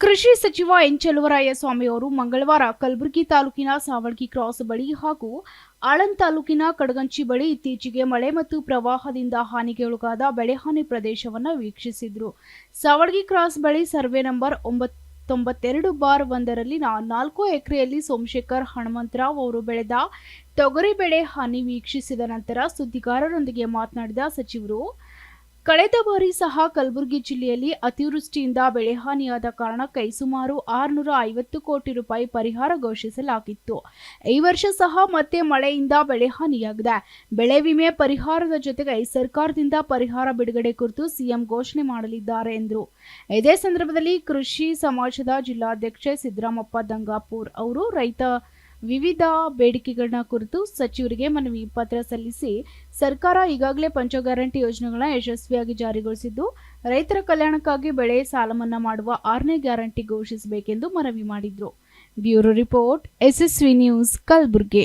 ಕೃಷಿ ಸಚಿವ ಎನ್ ಸ್ವಾಮಿ ಅವರು ಮಂಗಳವಾರ ಕಲಬುರಗಿ ತಾಲೂಕಿನ ಸಾವಳ್ಗಿ ಕ್ರಾಸ್ ಬಳಿ ಹಾಗೂ ಆಳನ್ ತಾಲೂಕಿನ ಕಡಗಂಚಿ ಬಳಿ ಇತ್ತೀಚೆಗೆ ಮಳೆ ಮತ್ತು ಪ್ರವಾಹದಿಂದ ಹಾನಿಗೊಳಗಾದ ಬೆಳೆಹಾನಿ ಪ್ರದೇಶವನ್ನು ವೀಕ್ಷಿಸಿದರು. ಸಾವಳ್ಗಿ ಕ್ರಾಸ್ ಬಳಿ ಸರ್ವೆ ನಂಬರ್ ಒಂಬತ್ತೊಂಬತ್ತೆರಡು ಬಾರ್ ಒಂದರಲ್ಲಿನ ನಾಲ್ಕು ಎಕರೆಯಲ್ಲಿ ಸೋಮಶೇಖರ್ ಹನುಮಂತರಾವ್ ಅವರು ಬೆಳೆದ ತೊಗರಿ ಬೆಳೆ ಹಾನಿ ವೀಕ್ಷಿಸಿದ ನಂತರ ಸುದ್ದಿಗಾರರೊಂದಿಗೆ ಮಾತನಾಡಿದ ಸಚಿವರು ಕಳೆದ ಬಾರಿ ಸಹ ಕಲಬುರಗಿ ಜಿಲ್ಲೆಯಲ್ಲಿ ಅತಿವೃಷ್ಟಿಯಿಂದ ಬೆಳೆಹಾನಿಯಾದ ಕಾರಣ ಕೈ ಸುಮಾರು ಆರುನೂರ ಐವತ್ತು ಕೋಟಿ ರೂಪಾಯಿ ಪರಿಹಾರ ಘೋಷಿಸಲಾಗಿತ್ತು. ಈ ವರ್ಷ ಸಹ ಮತ್ತೆ ಮಳೆಯಿಂದ ಬೆಳೆಹಾನಿಯಾಗಿದೆ ಬೆಳೆ ವಿಮೆ ಪರಿಹಾರದ ಜೊತೆಗೆ ಸರ್ಕಾರದಿಂದ ಪರಿಹಾರ ಬಿಡುಗಡೆ ಕುರಿತು ಸಿಎಂ ಘೋಷಣೆ ಮಾಡಲಿದ್ದಾರೆ ಎಂದರು. ಇದೇ ಸಂದರ್ಭದಲ್ಲಿ ಕೃಷಿ ಸಮಾಜದ ಜಿಲ್ಲಾಧ್ಯಕ್ಷೆ ಸಿದ್ದರಾಮಪ್ಪ ದಂಗಾಪುರ್ ಅವರು ರೈತ ವಿವಿಧ ಬೇಡಿಕೆಗಳನ್ನ ಕುರಿತು ಸಚಿವರಿಗೆ ಮನವಿ ಪತ್ರ ಸಲ್ಲಿಸಿ ಸರ್ಕಾರ ಈಗಾಗಲೇ ಪಂಚ ಗ್ಯಾರಂಟಿ ಯೋಜನೆಗಳನ್ನ ಯಶಸ್ವಿಯಾಗಿ ಜಾರಿಗೊಳಿಸಿದ್ದು, ರೈತರ ಕಲ್ಯಾಣಕ್ಕಾಗಿ ಬೆಳೆ ಸಾಲ ಮನ್ನಾ ಮಾಡುವ ಆರನೇ ಗ್ಯಾರಂಟಿ ಘೋಷಿಸಬೇಕೆಂದು ಮನವಿ ಮಾಡಿದ್ರು. Bureau report, SSV news, Kalaburagi.